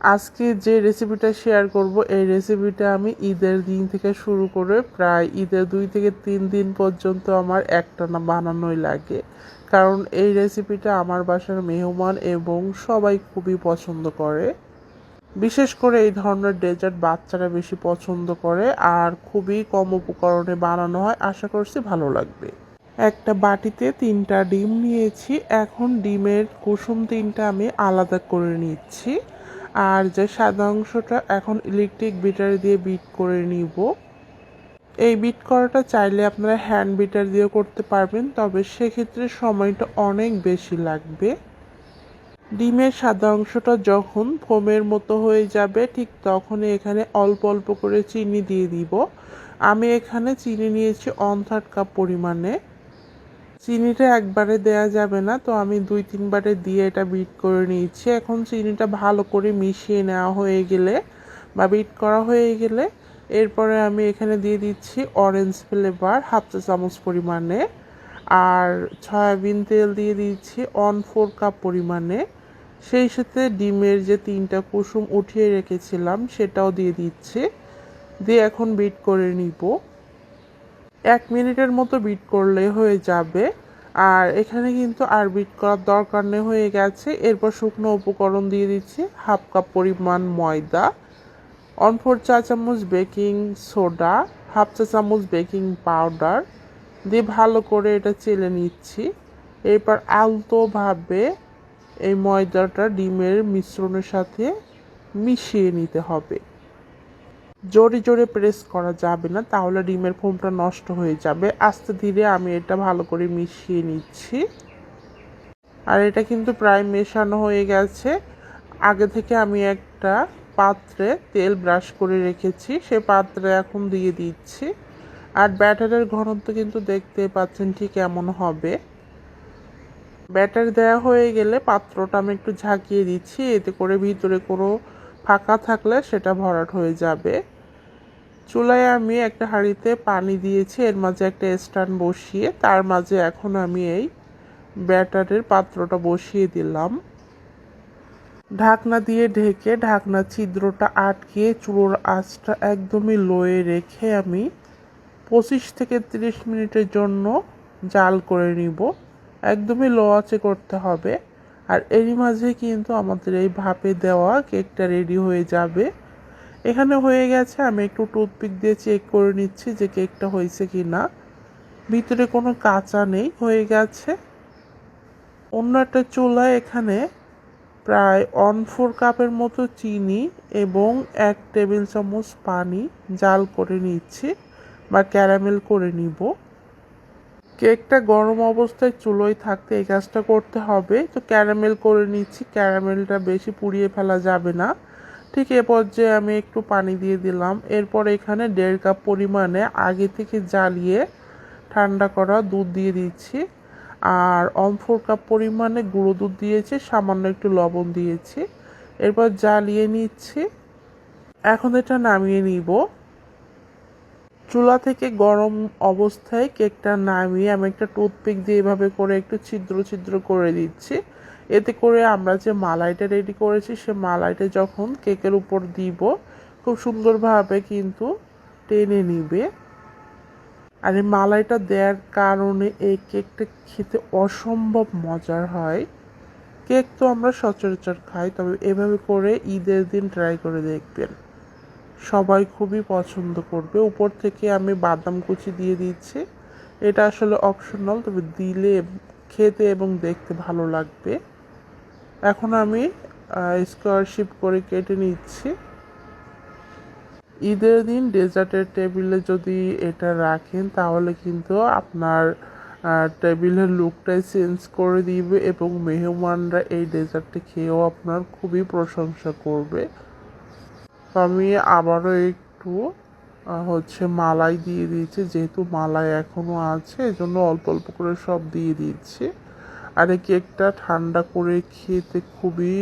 আজকে যে রেসিপিটা শেয়ার করব, এই রেসিপিটা আমি ঈদের দিন থেকে শুরু করে প্রায় ঈদের দুই থেকে তিন দিন পর্যন্ত আমার একটানা বানানোই লাগে। কারণ এই রেসিপিটা আমার বাসার মেহমান এবং সবাই খুবই পছন্দ করে। বিশেষ করে এই ধরনের ডেজার্ট বাচ্চারা বেশি পছন্দ করে আর খুবই কম উপকরণে বানানো হয়, আশা করছি ভালো লাগবে। একটা বাটিতে তিনটা ডিম নিয়েছি, এখন ডিমের কুসুম তিনটা আমি আলাদা করে নিচ্ছি। আর যে সাদা অংশটা এখন ইলেকট্রিক বিটার দিয়ে বিট করে নিব। এই বিট করাটা চাইলে আপনারা হ্যান্ড বিটার দিয়েও করতে পারবেন, তবে সেক্ষেত্রে সময়টা অনেক বেশি লাগবে। ডিমের সাদা অংশটা যখন ফোমের মতো হয়ে যাবে, ঠিক তখনই এখানে অল্প অল্প করে চিনি দিয়ে দিব। আমি এখানে চিনি নিয়েছি অন থার্ড কাপ পরিমাণে। চিনিটা একবারে দেয়া যাবে না, তো আমি দুই তিনবারে দিয়ে এটা বিট করে নিয়েছি। এখন চিনিটা ভালো করে মিশিয়ে নেওয়া হয়ে গেলে বা বিট করা হয়ে গেলে এরপরে আমি এখানে দিয়ে দিচ্ছি অরেঞ্জ ফ্লেভার হাফ চা চামচ পরিমাণে। আর সয়াবিন তেল দিয়ে দিচ্ছি অন ফোর কাপ পরিমাণে। সেই সাথে ডিমের যে তিনটা কুসুম উঠিয়ে রেখেছিলাম, সেটাও দিয়ে দিচ্ছি। দিয়ে এখন বিট করে নিব। এক মিনিটের মতো বিট করলে হয়ে যাবে। আর এখানে কিন্তু আর বিট করার দরকার নেই, হয়ে গেছে। এরপর শুকনো উপকরণ দিয়ে দিচ্ছি, হাফ কাপ পরিমাণ ময়দা অন ফোর চা চামচ বেকিং সোডা হাফ চা চামচ বেকিং পাউডার দিয়ে ভালো করে এটা চেলে নিচ্ছি। এরপর আলতোভাবে এই ময়দাটা ডিমের মিশ্রণের সাথে মিশিয়ে নিতে হবে। জোরে জোরে প্রেস করা যাবে না, তাহলে ডিমের ফোমটা নষ্ট হয়ে যাবে। আস্তে ধীরে আমি এটা ভালো করে মিশিয়ে নিচ্ছি। আর এটা কিন্তু প্রায় মেশানো হয়ে গেছে। আগে থেকে আমি একটা পাত্রে তেল ব্রাশ করে রেখেছি, সে পাত্রে এখন দিয়ে দিচ্ছি। আর ব্যাটারের ঘনত্ব কিন্তু দেখতে পাচ্ছেন ঠিক এমন হবে। ব্যাটার দেওয়া হয়ে গেলে পাত্রটা আমি একটু ঝাঁকিয়ে দিচ্ছি, এতে করে ভিতরে কোনো ফাঁকা থাকলে সেটা ভরাট হয়ে যাবে। চুলায় আমি একটা হাঁড়িতে পানি দিয়েছি, এর মাঝে একটা স্ট্যান্ড বসিয়ে, তার মাঝে এখন আমি এই ব্যাটারের পাত্রটা বসিয়ে দিলাম। ঢাকনা দিয়ে ঢেকে ঢাকনা ছিদ্রটা আটকিয়ে চুলোর আঁচটা একদমই লোয়ে রেখে আমি পঁচিশ থেকে তিরিশ মিনিটের জন্য জাল করে নিব। একদমই লো আঁচে করতে হবে। আর এরই মাঝে কিন্তু আমাদের এই ভাপে দেওয়া কেকটা রেডি হয়ে যাবে। এখানে হয়ে গেছে, আমি একটু টুথপিক দিয়ে চেক করে নিচ্ছি যে কেকটা হয়েছে কি না ভিতরে কোনো কাঁচা নেই, হয়ে গেছে। অন্য একটা চুলায় এখানে প্রায় ওয়ান ফোর কাপের মতো চিনি এবং এক টেবিল চামচ পানি জাল করে নিচ্ছি বা ক্যারামেল করে নিব। কেকটা গরম অবস্থায় চুলোয় থাকতে এই কাজটা করতে হবে। তো ক্যারামেল করে নিচ্ছি ক্যারামেলটা বেশি পুড়িয়ে ফেলা যাবে না। ঠিক এ পর্যায়ে আমি একটু পানি দিয়ে দিলাম। এরপর এখানে দেড় কাপ পরিমাণে আগে থেকে জ্বালিয়ে ঠান্ডা করা দুধ দিয়ে দিচ্ছি। আর অম ফোর কাপ পরিমাণে গুঁড়ো দুধ দিয়েছি, সামান্য একটু লবণ দিয়েছি। এরপর জ্বালিয়ে নিচ্ছি। এখন এটা নামিয়ে নিব। চুলা থেকে গরম অবস্থায় কেকটা নামিয়ে আমি একটা টুথপিক দিয়ে এভাবে করে একটু ছিদ্র ছিদ্র করে দিচ্ছি। এতে করে আমরা যে মালাইটা রেডি করেছি, সে মালাইটা যখন কেকের উপর দিব, খুব সুন্দরভাবে কিন্তু টেনে নিবে। আর এই মালাইটা দেওয়ার কারণে এই কেকটা খেতে অসম্ভব মজার হয়। কেক তো আমরা সচরাচর খাই, তবে এভাবে করে ঈদের দিন ট্রাই করে দেখবেন। সবাই খুবই পছন্দ করবে। উপর থেকে আমি বাদাম কুচি দিয়ে দিচ্ছি। এটা আসলে অপশনাল তবে দিলে খেতে এবং দেখতে ভালো লাগবে। এখন আমি স্কোয়ারশিপ করে কেটে নিচ্ছি। ঈদের দিন ডেজার্টের টেবিলে যদি এটা রাখেন, তাহলে কিন্তু আপনার টেবিলের লুকটাই চেঞ্জ করে দিবে এবং মেহমানরা এই ডেজার্টটি খেয়েও আপনার খুবই প্রশংসা করবে। তো আমি আবারও একটু হচ্ছে মালাই দিয়ে দিয়েছি, যেহেতু মালাই এখনও আছে, এজন্য অল্প অল্প করে সব দিয়ে দিচ্ছি। আর এই কেকটা ঠান্ডা করে খেতে খুবই